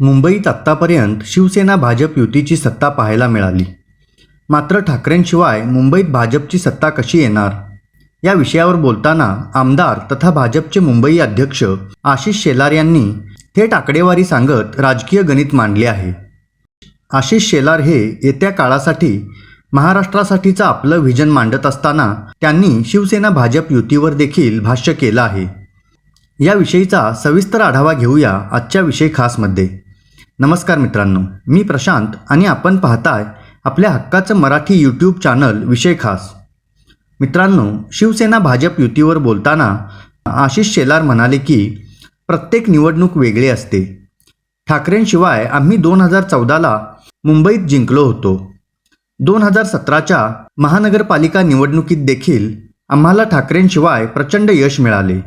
मुंबईत आत्तापर्यंत शिवसेना भाजप युतीची सत्ता पाहायला मिळाली. मात्र ठाकरेंशिवाय मुंबईत भाजपची सत्ता कशी येणार? या विषयावर बोलताना आमदार तथा भाजपचे मुंबई अध्यक्ष आशिष शेलार यांनी थेट आकडेवारी सांगत राजकीय गणित मांडले आहे. आशिष शेलार हे येत्या काळासाठी महाराष्ट्रासाठीचं आपलं व्हिजन मांडत असताना त्यांनी शिवसेना भाजप युतीवर देखील भाष्य केलं आहे. याविषयीचा सविस्तर आढावा घेऊया आजच्या विषय खासमध्ये. नमस्कार मित्रांनो मी प्रशांत आणि आपण पाहताय आपल्या हक्काचं मराठी यूट्यूब चॅनल विषय खास. मित्रांनो शिवसेना भाजप युतीवर बोलताना आशिष शेलार म्हणाले की प्रत्येक निवडणूक वेगळी असते. ठाकरेंशिवाय आम्ही दोन हजार चौदाला मुंबईत जिंकलो होतो. दोन हजार सतराच्या महानगरपालिका निवडणुकीत देखील आम्हाला ठाकरेंशिवाय प्रचंड यश मिळाले.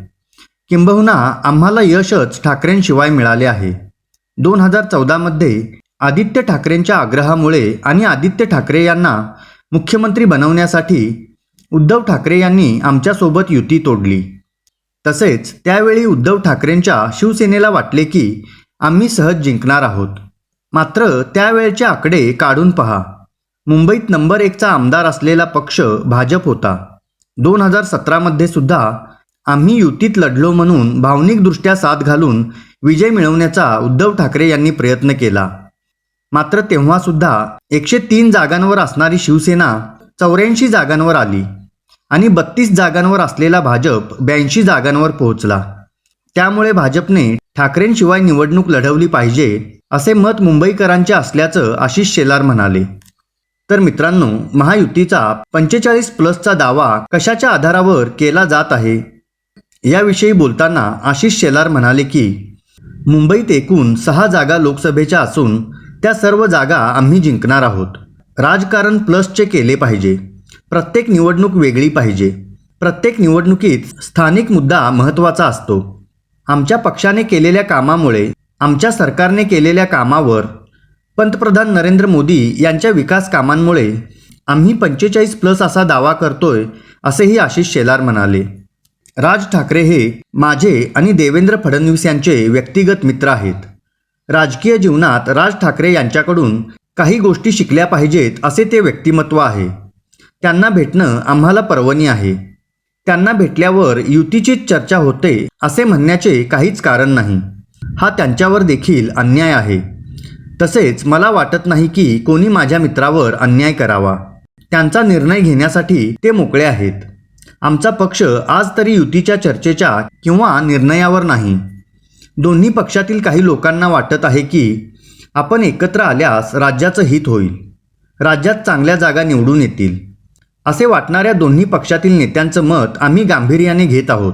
किंबहुना आम्हाला यशच ठाकरेंशिवाय मिळाले आहे. दोन हजार चौदामध्ये आदित्य ठाकरेंच्या आग्रहामुळे आणि आदित्य ठाकरे यांना मुख्यमंत्री बनवण्यासाठी उद्धव ठाकरे यांनी आमच्यासोबत युती तोडली. तसेच त्यावेळी उद्धव ठाकरेंच्या शिवसेनेला वाटले की आम्ही सहज जिंकणार आहोत. मात्र त्यावेळचे आकडे काढून पहा. मुंबईत नंबर एकचा आमदार असलेला पक्ष भाजप होता. दोन हजार सतरामध्ये सुद्धा आम्ही युतीत लढलो म्हणून भावनिकदृष्ट्या साथ घालून विजय मिळवण्याचा उद्धव ठाकरे यांनी प्रयत्न केला. मात्र तेव्हासुद्धा एकशे तीन जागांवर असणारी शिवसेना चौऱ्याऐंशी जागांवर आली आणि बत्तीस जागांवर असलेला भाजप ब्याऐंशी जागांवर पोहोचला. त्यामुळे भाजपने ठाकरेंशिवाय निवडणूक लढवली पाहिजे असे मत मुंबईकरांचे असल्याचं आशिष शेलार म्हणाले. तर मित्रांनो महायुतीचा पंचेचाळीस प्लसचा दावा कशाच्या आधारावर केला जात आहे? याविषयी बोलताना आशिष शेलार म्हणाले की मुंबईत एकूण सहा जागा लोकसभेच्या असून त्या सर्व जागा आम्ही जिंकणार आहोत. राजकारण प्लसचे केले पाहिजे. प्रत्येक निवडणूक वेगळी पाहिजे. प्रत्येक निवडणुकीत स्थानिक मुद्दा महत्त्वाचा असतो. आमच्या पक्षाने केलेल्या कामामुळे आमच्या सरकारने केलेल्या कामावर पंतप्रधान नरेंद्र मोदी यांच्या विकास कामांमुळे आम्ही पंचेचाळीस प्लस असा दावा करतोय असेही आशिष शेलार म्हणाले. राज ठाकरे हे माझे आणि देवेंद्र फडणवीस यांचे व्यक्तिगत मित्र आहेत. राजकीय जीवनात राज ठाकरे यांच्याकडून काही गोष्टी शिकल्या पाहिजेत असे ते व्यक्तिमत्व आहे. त्यांना भेटणं आम्हाला पर्वणी आहे. त्यांना भेटल्यावर युतीचीच चर्चा होते असे म्हणण्याचे काहीच कारण नाही. हा त्यांच्यावर देखील अन्याय आहे. तसेच मला वाटत नाही की कोणी माझ्या मित्रावर अन्याय करावा. त्यांचा निर्णय घेण्यासाठी ते मोकळे आहेत. आमचा पक्ष आज तरी युतीच्या चर्चेच्या किंवा निर्णयावर नाही. दोन्ही पक्षातील काही लोकांना वाटत आहे की आपण एकत्र आल्यास राज्याचं हित होईल. राज्यात चांगल्या जागा निवडून येतील. असे वाटणाऱ्या दोन्ही पक्षातील नेत्यांचं मत आम्ही गांभीर्याने घेत आहोत.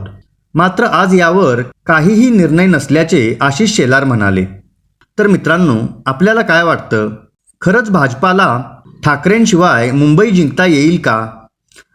मात्र आज यावर काहीही निर्णय नसल्याचे आशिष शेलार म्हणाले. तर मित्रांनो आपल्याला काय वाटतं? खरंच भाजपाला ठाकरेंशिवाय मुंबई जिंकता येईल का?